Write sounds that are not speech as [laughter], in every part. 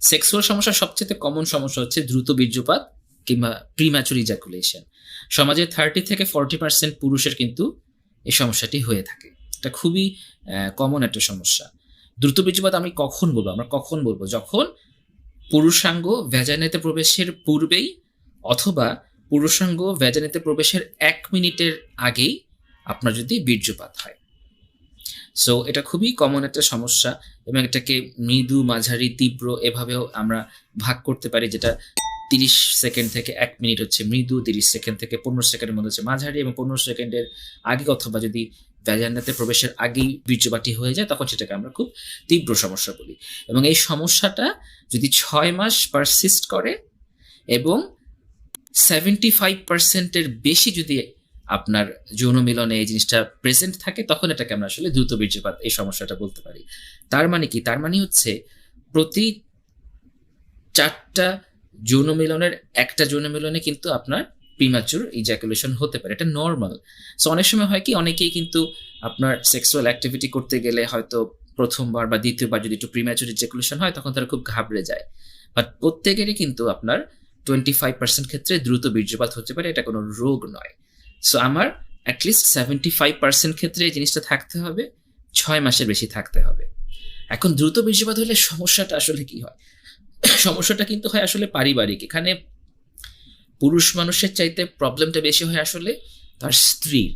Sexual সমস্যার সবচেয়ে common সমস্যা হচ্ছে দ্রুত বীর্যপাত কিংবা প্রিম্যাচুর ইজাকুলেশন সমাজে থার্টি থেকে ফর্টি পার্সেন্ট পুরুষের কিন্তু এই সমস্যাটি হয়ে থাকে। এটা খুবই কমন একটা সমস্যা। দ্রুত বীর্যপাত আমি কখন বলব? আমরা কখন বলব? যখন পুরুষাঙ্গ ভ্যাজানিতে প্রবেশের পূর্বেই অথবা পুরুষাঙ্গ ভ্যাজানিতে প্রবেশের এক মিনিটের আগেই আপনার যদি বীর্যপাত হয়। সো এটা খুবই কমন একটা সমস্যা এবং এটাকে মৃদু, মাঝারি, তীব্র এভাবেও আমরা ভাগ করতে পারি, যেটা তিরিশ সেকেন্ড থেকে এক মিনিট হচ্ছে মৃদু, তিরিশ সেকেন্ড থেকে পনেরো সেকেন্ডের মধ্যে হচ্ছে মাঝারি এবং পনেরো সেকেন্ডের আগে অথবা যদি ভ্যাজান্নাতে প্রবেশের আগেই বীর্যবাটি হয়ে যায়, তখন সেটাকে আমরা খুব তীব্র সমস্যা বলি। এবং এই সমস্যাটা যদি ছয় মাস পারসিস্ট করে এবং সেভেন্টি ফাইভ পার্সেন্টের বেশি যদি আপনার যৌন মিলনে এই জিনিসটা প্রেজেন্ট থাকে, তখন এটাকে আমরা আসলে দ্রুত বীর্যপাত, এই সমস্যাটা বলতে পারি। তার মানে কি? তার মানে হচ্ছে প্রতি চারটা যৌন মিলনের একটা যৌন মিলনে কিন্তু আপনার প্রিম্যাচুর ইজাকুলেশন হতে পারে। এটা নর্মাল সো অনেক সময় হয় কি? অনেকেই কিন্তু আপনার সেক্সুয়াল অ্যাক্টিভিটি করতে গেলে হয়তো প্রথমবার বা দ্বিতীয়বার যদি একটু প্রিম্যাচুর ইজাকুলেশন হয়, তখন তারা খুব ঘাবড়ে যায়। বাট প্রত্যেকেরই কিন্তু আপনার টোয়েন্টি ফাইভ পার্সেন্ট ক্ষেত্রে দ্রুত বীর্যপাত হতে পারে। এটা কোনো রোগ নয়। সো আমার অ্যাটলিস্ট সেভেন্টি ফাইভ পার্সেন্ট ক্ষেত্রে এই জিনিসটা থাকতে হবে, ছয় মাসের বেশি থাকতে হবে। এখন দ্রুত বীর্যপাত হলে সমস্যাটা আসলে কি হয়? সমস্যাটা কিন্তু হয় আসলে পারিবারিক। এখানে পুরুষ মানুষের চাইতে প্রবলেমটা বেশি হয় আসলে তার স্ত্রীর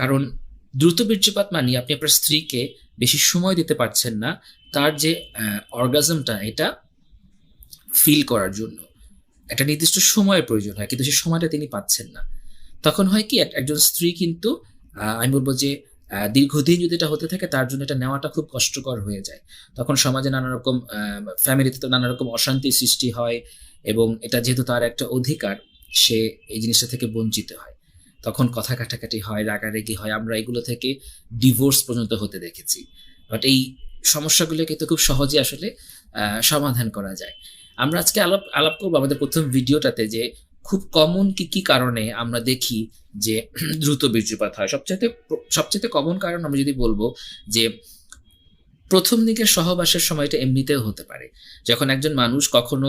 কারণ দ্রুত বীর্যপাত মানে আপনি আপনার স্ত্রীকে বেশি সময় দিতে পারছেন না, তার যে অর্গাজমটা এটা ফিল করার জন্য। একটা নির্দিষ্ট সময়ের প্রয়োজন হয়, কিন্তু সেই সময়টা তিনি পাচ্ছেন না। তখন হয় কি একজন স্ত্রী কিন্তু আমি বলব যে দীর্ঘদিন যদি এটা হতে থাকে, তার জন্য এটা নেওয়াটা খুব কষ্টকর হয়ে যায়। তখন সমাজে নানা রকম ফ্যামিলিতে নানা রকম অশান্তি সৃষ্টি হয় এবং এটা যেহেতু তার একটা অধিকার, সে এই জিনিসটা থেকে বঞ্চিত হয়। তখন কথা কাটাকাটি হয়, রাগারেগি হয়, আমরা এগুলো থেকে ডিভোর্স পর্যন্ত হতে দেখেছি। বাট এই সমস্যাগুলো কিন্তু খুব সহজে আসলে সমাধান করা যায়। আমরা আজকে আলাপ আলাপ করব আমাদের প্রথম ভিডিওটাতে যে খুব কমন কি কি কারণে আমরা দেখি যে দ্রুত বীর্যপাত হয়? সবচেয়ে সবচেয়ে কমন কারণ আমি যদি বলব যে প্রথম দিকের সহবাসের সময়টা এমনিতেও হতে পারে। যখন একজন মানুষ কখনো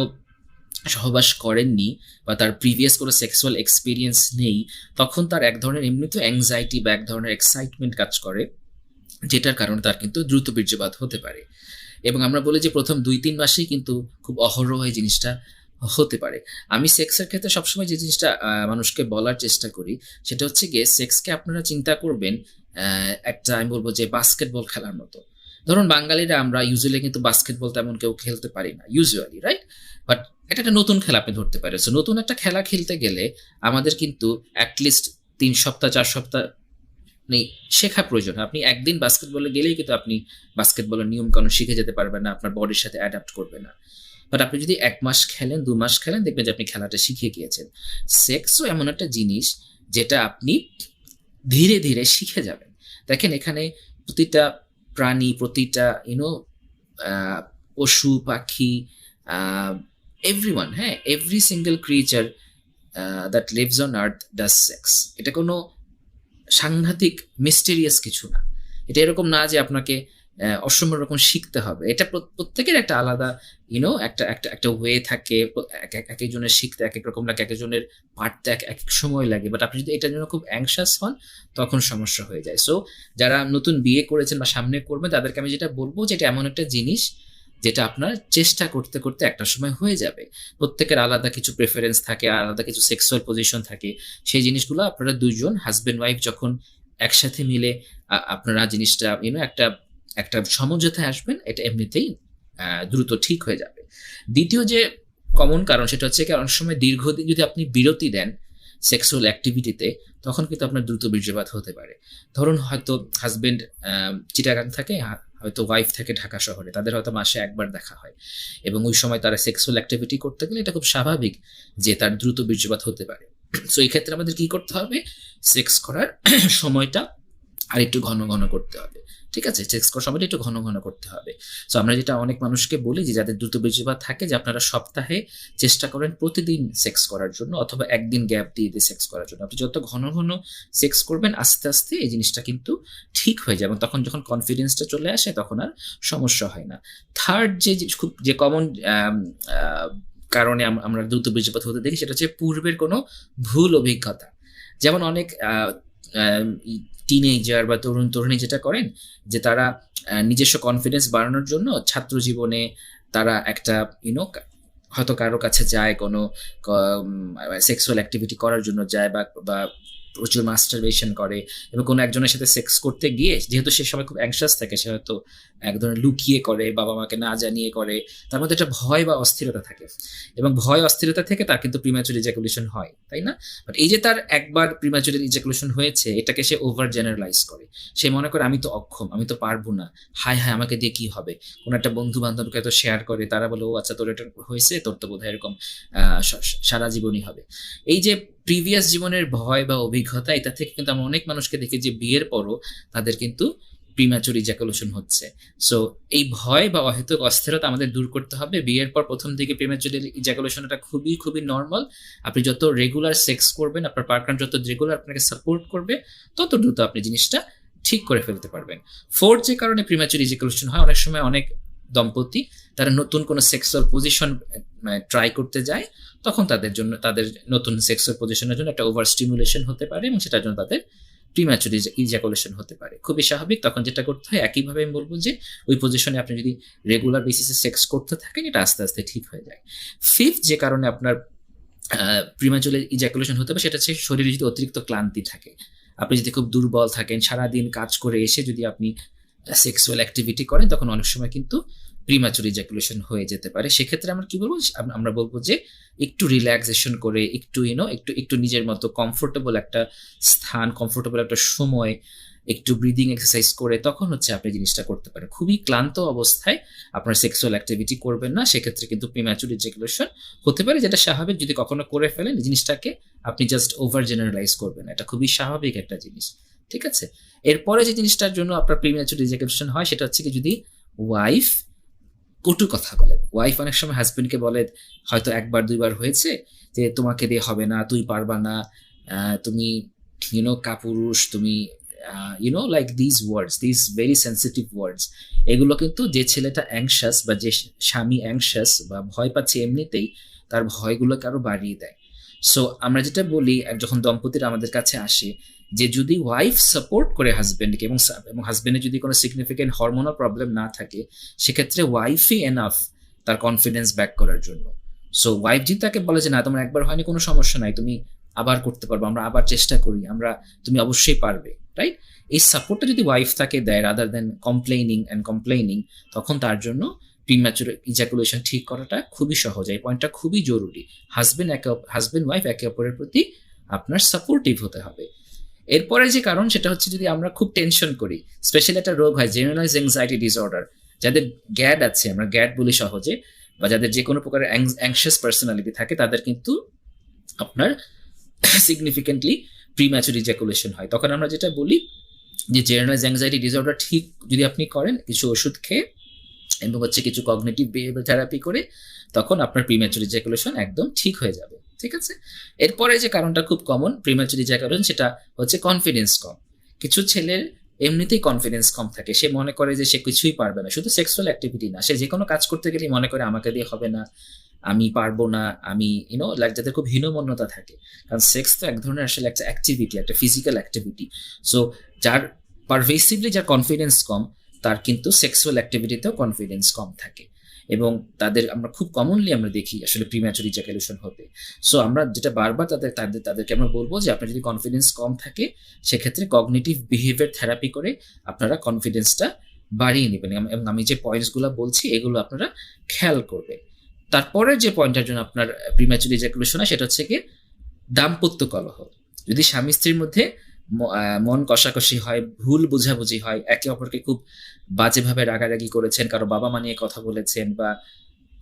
সহবাস করেননি বা তার প্রিভিয়াস কোনো সেক্সুয়াল এক্সপিরিয়েন্স নেই, তখন তার এক ধরনের এমনিতেও অ্যাংজাইটি বা এক ধরনের এক্সাইটমেন্ট কাজ করে, যেটার কারণে তার কিন্তু দ্রুত বীর্যপাত হতে পারে। এবং আমরা বলি যে প্রথম দুই তিন মাসেই কিন্তু খুব অহরহ এই জিনিসটা হতে পারে। আমি সেক্সের ক্ষেত্রে সবসময় যে জিনিসটা মানুষকে বলার চেষ্টা করি, সেটা হচ্ছে গিয়ে সেক্সকে আপনারা চিন্তা করবেন একটা আমি বলব যে বাস্কেটবল খেলার মতো। ধরুন বাঙালিরা আমরা ইউজুয়ালি কিন্তু বাস্কেটবল তেমন কেউ খেলতে পারি না ইউজুয়ালি রাইট বাট এটা একটা নতুন খেলা আপনি ধরতে পারেন। সো নতুন একটা খেলা খেলতে গেলে আমাদের কিন্তু অ্যাটলিস্ট তিন সপ্তাহ, চার সপ্তাহ নেই শেখা প্রয়োজন। আপনি একদিন বাস্কেটবলে গেলেই কিন্তু আপনি বাস্কেটবলের নিয়মকানুন শিখে যেতে পারবেন না, আপনার বডির সাথে অ্যাডাপ্ট করবে না। বাট আপনি যদি এক মাস খেলেন, দু মাস খেলেন, দেখবেন যে আপনি খেলাটা শিখে গিয়েছেন। সেক্সও এমন একটা জিনিস যেটা আপনি ধীরে ধীরে শিখে যাবেন। দেখেন এখানে প্রতিটা প্রাণী, প্রতিটা ইউনো পশু, পাখি এভরিওয়ান হ্যাঁ every single creature that lives on earth does sex এটা কোনো সাংঘাতিক মিস্টেরিয়াস কিছু না। এটা এরকম না যে আপনাকে অসম্ভব রকম শিখতে হবে। এটা প্রত্যেকের একটা আলাদা ইউনো একটা একটা একটা ওয়ে থাকে। এক একজনের শিখতে এক এক রকম লাগে, এক একজনের পারতে এক এক সময় লাগে। বাট আপনি যদি এটার জন্য খুব অ্যাংশাস হন, তখন সমস্যা হয়ে যায়। সো যারা নতুন বিয়ে করেছেন বা সামনে করবেন তাদেরকে আমি যেটা বলব যে এটা এমন একটা জিনিস যেটা আপনার চেষ্টা করতে করতে একটা সময় হয়ে যাবে। প্রত্যেকের আলাদা কিছু প্রেফারেন্স থাকে, আলাদা কিছু সেক্সুয়াল পজিশন থাকে। সেই জিনিসগুলো আপনারা দুজন হাজব্যান্ড ওয়াইফ যখন একসাথে মিলে আপনারা জিনিসটা ইউনো একটা একটা সমঝোতায় আসবেন, এটা এমনিতেই দ্রুত ঠিক হয়ে যাবে। দ্বিতীয় যে কমন কারণ, সেটা হচ্ছে কি, অনেক সময় দীর্ঘদিন যদি আপনি বিরতি দেন সেক্সুয়াল অ্যাক্টিভিটিতে তখন কিন্তু আপনার দ্রুত বীর্যপাত হতে পারে। ধরুন হয়তো হাজবেন্ড চিটাগাং থাকে হয়তো ওয়াইফ থাকে ঢাকা শহরে, তাদের হয়তো মাসে একবার দেখা হয়। এবং ওই সময় তারা সেক্সুয়াল অ্যাক্টিভিটি করতে গেলে এটা খুব স্বাভাবিক যে তার দ্রুত বীর্যপাত হতে পারে। [clears throat] সো এই ক্ষেত্রে আমাদের কি করতে হবে? সেক্স করার [clears throat] সময়টা আর একটু ঘন ঘন করতে হবে। ঠিক আছে? সেক্স করার সময়টা একটু ঘন ঘন করতে হবে। সো আমরা যেটা অনেক মানুষকে বলি যে, যাদের দ্রুত বীর্যপাত থাকে, যে আপনারা সপ্তাহে চেষ্টা করেন প্রতিদিন সেক্স করার জন্য অথবা একদিন গ্যাপ দিয়ে দিয়ে সেক্স করার জন্য। আপনি যত ঘন ঘন সেক্স করবেন, আস্তে আস্তে এই জিনিসটা কিন্তু ঠিক হয়ে যাবে। তখন যখন কনফিডেন্সটা চলে আসে, তখন আর সমস্যা হয় না। থার্ড যে যে খুব যে কমন কারণে আমরা দ্রুত বীর্যপাত হতে দেখি, সেটা হচ্ছে পূর্বের কোনো ভুল অভিজ্ঞতা। যেমন অনেক টিনেজার বা তরুণ, তরুণী যেটা করেন, যে তারা নিজস্ব কনফিডেন্স বাড়ানোর জন্য ছাত্র জীবনে তারা একটা ইউনো হয়তো কারও কাছে যায় কোনো সেক্সুয়াল অ্যাক্টিভিটি করার জন্য যায় বা বা প্রচুর মাস্টারবেশন করে এবং কোনো একজনের সাথে সেক্স করতে গিয়ে যেহেতু সে সময় খুব অ্যাংশাস থাকে, সে হয়তো এক ধরনের লুকিয়ে করে, বাবা মাকে না জানিয়ে করে, তার মধ্যে একটা ভয় বা অস্থিরতা থাকে এবং ভয়, অস্থিরতা থেকে তার কিন্তু প্রিম্যাচুর ইজাকুলেশন হয়, তাই না? বাট এই যে তার একবার প্রিম্যাচুর ইজাকুলেশন হয়েছে, এটাকে সে ওভার জেনারেলাইজ করে। সে মনে করে, আমি তো অক্ষম, আমি তো পারব না। হায় হায়, আমাকে দিয়ে কি হবে? কোনো একটা বন্ধু বান্ধবকে হয়তো শেয়ার করে, তারা বলে, ও আচ্ছা তোর এটা হয়েছে? তোর তো বোধহয় এরকম সারা জীবনই হবে। এই যে প্রিভিয়াস জীবনের ভয় বা অভিজ্ঞতা, এটা থেকে কিন্তু আমরা অনেক মানুষকে দেখি যে বিয়ের পরও তাদের কিন্তু প্রিম্যাচুর ইজাকুলেশন হচ্ছে। সো এই ভয় বা অহেতুক অস্থিরতা আমাদের দূর করতে হবে। বিয়ের পর প্রথম দিকে প্রিম্যাচুর ইজাকুলেশন এটা খুবই খুবই নর্মাল আপনি যত রেগুলার সেক্স করবেন, আপনার পার্টনার যত রেগুলার আপনাকে সাপোর্ট করবে, তত দ্রুত আপনি জিনিসটা ঠিক করে ফেলতে পারবেন। ফোর্থ যে কারণে প্রিম্যাচুর ইজাকুলেশন হয়, অনেক সময় অনেক দম্পতি, তারা নতুন কোনো সেক্সুয়াল পজিশন ট্রাই করতে যায়, তখন তাদের জন্য, তাদের নতুন সেক্সুয়াল পজিশনের জন্য একটা ওভার স্টিমুলেশন হতে পারে এবং সেটার জন্য তাদের প্রিম্যাচুর ইজাকুলেশন হতে পারে। খুবই স্বাভাবিক, তখন যেটা করতে হয়, একইভাবে আমি বলব যে ওই পজিশনে আপনি যদি রেগুলার বেসিসে সেক্স করতে থাকেন, এটা আস্তে আস্তে ঠিক হয়ে যায়। ফিফথ যে কারণে আপনার প্রিম্যাচুরে ইজাকুলেশন হতে পারে, সেটা হচ্ছে শরীরে যদি অতিরিক্ত ক্লান্তি থাকে, আপনি যদি খুব দুর্বল থাকেন, সারাদিন কাজ করে এসে যদি আপনি সেক্সুয়াল অ্যাক্টিভিটি করেন তখন অনেক সময় কিন্তু প্রিম্যাচুর ইজাকুলেশন হয়ে যেতে পারে। সেক্ষেত্রে আমরা কি বলব? আমরা বলব যে একটু রিল্যাক্সেশন করে, একটু ইউনো একটু একটু নিজের মতো কমফোর্টেবল একটা স্থান কমফোর্টেবল একটা সময়, একটু ব্রিদিং এক্সারসাইজ করে, তখন হচ্ছে আপনি জিনিসটা করতে পারেন। খুবই ক্লান্ত অবস্থায় আপনার সেক্সুয়াল অ্যাক্টিভিটি করবেন না। সেক্ষেত্রে কিন্তু প্রিম্যাচুর ইজাকুলেশন হতে পারে, যেটা স্বাভাবিক। যদি কখনো করে ফেলেন, জিনিসটাকে আপনি জাস্ট ওভার জেনারেলাইজ করবেন এটা খুবই স্বাভাবিক একটা জিনিস। ঠিক আছে? এরপরে যে জিনিসটার জন্য আপনার প্রিম্যাচুর ইজাকুলেশন হয়, সেটা হচ্ছে কি যদি ওয়াইফ কটু কথা বলে। ওয়াইফ অনেক সময় হাজবেন্ডকে বলে, হয়তো একবার, দুইবার হয়েছে যে তোমাকে দিয়ে হবে না, তুই পারবা না তুমি ইউনো কাপুরুষ, তুমি you know like this words this very sensitive words এগুলো কিন্তু যে ছেলেটা অ্যাংশাস বা যে স্বামী অ্যাংশাস বা ভয় পাচ্ছে এমনিতেই, তার ভয়গুলোকে আরও বাড়িয়ে দেয়। সো আমরা যেটা বলি যখন দম্পতিরা আমাদের কাছে আসে যে যদি ওয়াইফ সাপোর্ট করে হাজবেন্ডকে এবং এবং হাজবেন্ডের যদি কোনো সিগনিফিকেন্ট হরমোনাল প্রবলেম না থাকে, সেক্ষেত্রে ওয়াইফই এনাফ তার কনফিডেন্স ব্যাক করার জন্য। সো ওয়াইফ যদি তাকে বলে যে, না, তোমার একবার হয়নি, কোনো সমস্যা নাই, তুমি আবার করতে পারব, আমরা আবার চেষ্টা করি, আমরা, তুমি অবশ্যই পারবে। রাইট এই সাপোর্টটা যদি ওয়াইফ তাকে দেয় rather than complaining and complaining তখন তার জন্য প্রিম্যাচুর ইজাকুলেশন ঠিক করাটা খুবই সহজ। এই পয়েন্টটা খুবই জরুরি। হাজবেন্ড একে হাজব্যান্ড ওয়াইফ একে অপরের প্রতি আপনার সাপোর্টিভ হতে হবে। এরপরে যে কারণ সেটা হচ্ছে যদি আমরা খুব টেনশন করি স্পেশালি একটা রোগ হয় জেনারেলাইজ এংজাইটি ডিসঅর্ডার যাদের গ্যাড আছে, আমরা গ্যাড বলি সহজে, বা যাদের যে কোনো প্রকারের অ্যাংশিয়াস পার্সোনালিটি থাকে, তাদের কিন্তু আপনার সিগনিফিকেন্টলি প্রিম্যাচুর ইজাকুলেশন হয়। তখন আমরা যেটা বলি যে জেনারেলাইজ অ্যাংজাইটি ডিসঅর্ডার ঠিক যদি আপনি করেন, কিছু ওষুধ খেয়ে এবং হচ্ছে কিছু কগনেটিভ বিহেভিয়ার থেরাপি করে, তখন আপনার প্রিম্যাচুর ইজাকুলেশন একদম ঠিক হয়ে যাবে। ঠিক আছে? এরপরে যে কারণটা খুব কমন প্রিম্যাচুর কারণ, সেটা হচ্ছে কনফিডেন্স কম। কিছু ছেলের এমনিতেই কনফিডেন্স কম থাকে। সে মনে করে যে সে কিছুই পারবে না। শুধু সেক্সুয়াল অ্যাক্টিভিটি না, সে যে কোনো কাজ করতে গেলেই মনে করে, আমাকে দিয়ে হবে না, আমি পারব না, আমি ইউনো লাইক যাদের খুব হীনমন্যতা থাকে। কারণ সেক্স তো এক ধরনের আসলে একটা অ্যাক্টিভিটি একটা ফিজিক্যাল অ্যাক্টিভিটি সো যার পারভেসিভলি যার কনফিডেন্স কম, তার কিন্তু সেক্সুয়াল অ্যাক্টিভিটিতেও কনফিডেন্স কম থাকে। এবং তাদের আমরা খুব কমনলি আমরা দেখি আসলে প্রিম্যাচুর ইজাকুলেশন হতে। সো আমরা যেটা বারবার তাদের তাদের, তাদেরকে আমরা বলব যে আপনার যদি কনফিডেন্স কম থাকে, সেক্ষেত্রে কগনিটিভ বিহেভিয়ার থেরাপি করে আপনারা কনফিডেন্সটা বাড়িয়ে নেবেন। এবং- আমি যে পয়েন্টসগুলো বলছি, এগুলো আপনারা খেয়াল করবেন। তারপরে যে পয়েন্টটার জন্য আপনার প্রিম্যাচুর ইজাকুলেশন হয়, সেটা হচ্ছে কি দাম্পত্য কলহ। যদি স্বামী স্ত্রীর মধ্যে মন কষাকষি হয়, ভুল বোঝাবুঝি হয়, একে অপরকে খুব বাজেভাবে রাগারাগি করেছেন, কারও বাবা মা নিয়ে কথা বলেছেন বা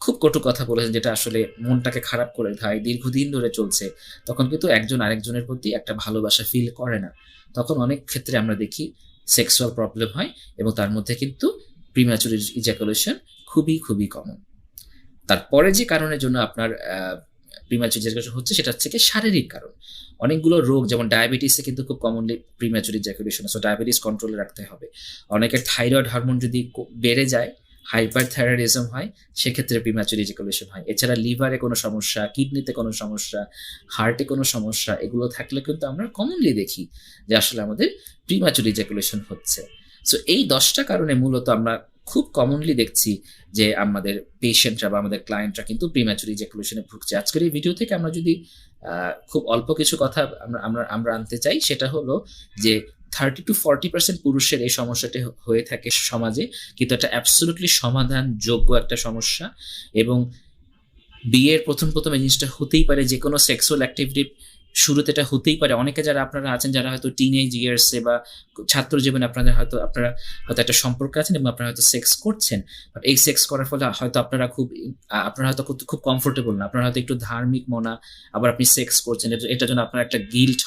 খুব কটু কথা বলেছেন, যেটা আসলে মনটাকে খারাপ করে দেয়, দীর্ঘদিন ধরে চলছে, তখন কিন্তু একজন আরেকজনের প্রতি একটা ভালোবাসা ফিল করে না। তখন অনেক ক্ষেত্রে আমরা দেখি সেক্সুয়াল প্রবলেম হয় এবং তার মধ্যে কিন্তু প্রিম্যাচুর ইজাকুলেশন খুবই খুবই কমন তারপরে যে কারণের জন্য আপনার প্রিম্যাচুর ইজাকুলেশন হচ্ছে সেটা হচ্ছে কি শারীরিক কারণ। অনেকগুলো রোগ যেমন ডায়াবেটিসে কিন্তু খুব commonly premature ejaculation so diabetes কন্ট্রোলে রাখতে হবে। অনেকের থাইরয়েড হরমোন যদি বেড়ে যায় হাইপার থাইরয়েডিজম হয়, সেক্ষেত্রে প্রিম্যাচুর ইজাকুলেশন হয়। এছাড়া লিভারে কোনো সমস্যা কিডনিতে কোনো সমস্যা হার্টে কোনো সমস্যা, এগুলো থাকলে কিন্তু আমরা কমনলি দেখি যে আসলে আমাদের প্রিম্যাচুর ইজাকুলেশন হচ্ছে। সো এই দশটা কারণে মূলত আমরা খুব কমনলি দেখছি যে আমাদের পেশেন্টরা বা আমাদের ক্লায়েন্টরা কিন্তু প্রিম্যাচুর ইজাকুলেশনে ভুগছে। আজকের এই ভিডিও থেকে আমরা যদি খুব অল্প কিছু কথা আমরা আমরা আমরা আনতে চাই, সেটা হলো যে থার্টি টু ফর্টি পার্সেন্ট পুরুষের এই সমস্যাটি হয়ে থাকে সমাজে, কিন্তু এটা অ্যাবসলুটলি সমাধানযোগ্য একটা সমস্যা এবং বিয়ের প্রথম প্রথম এই জিনিসটা হতেই পারে যে কোনো সেক্সুয়াল অ্যাক্টিভিটি শুরুতে এটা হতেই পারে। অনেকে যারা আপনারা আছেন, যারা হয়তো টিনেজ ইয়ার্সে বা ছাত্র জীবনে আপনাদের হয়তো, আপনারা হয়তো একটা সম্পর্ক আছেন এবং আপনারা হয়তো সেক্স করছেন। বাট এই সেক্স করার ফলে হয়তো আপনারা খুব, আপনারা হয়তো খুব- খুব কমফোর্টেবল না। আপনারা হয়তো একটু ধার্মিক মনা, আবার আপনি সেক্স করছেন। এটার জন্য আপনার একটা গিল্ট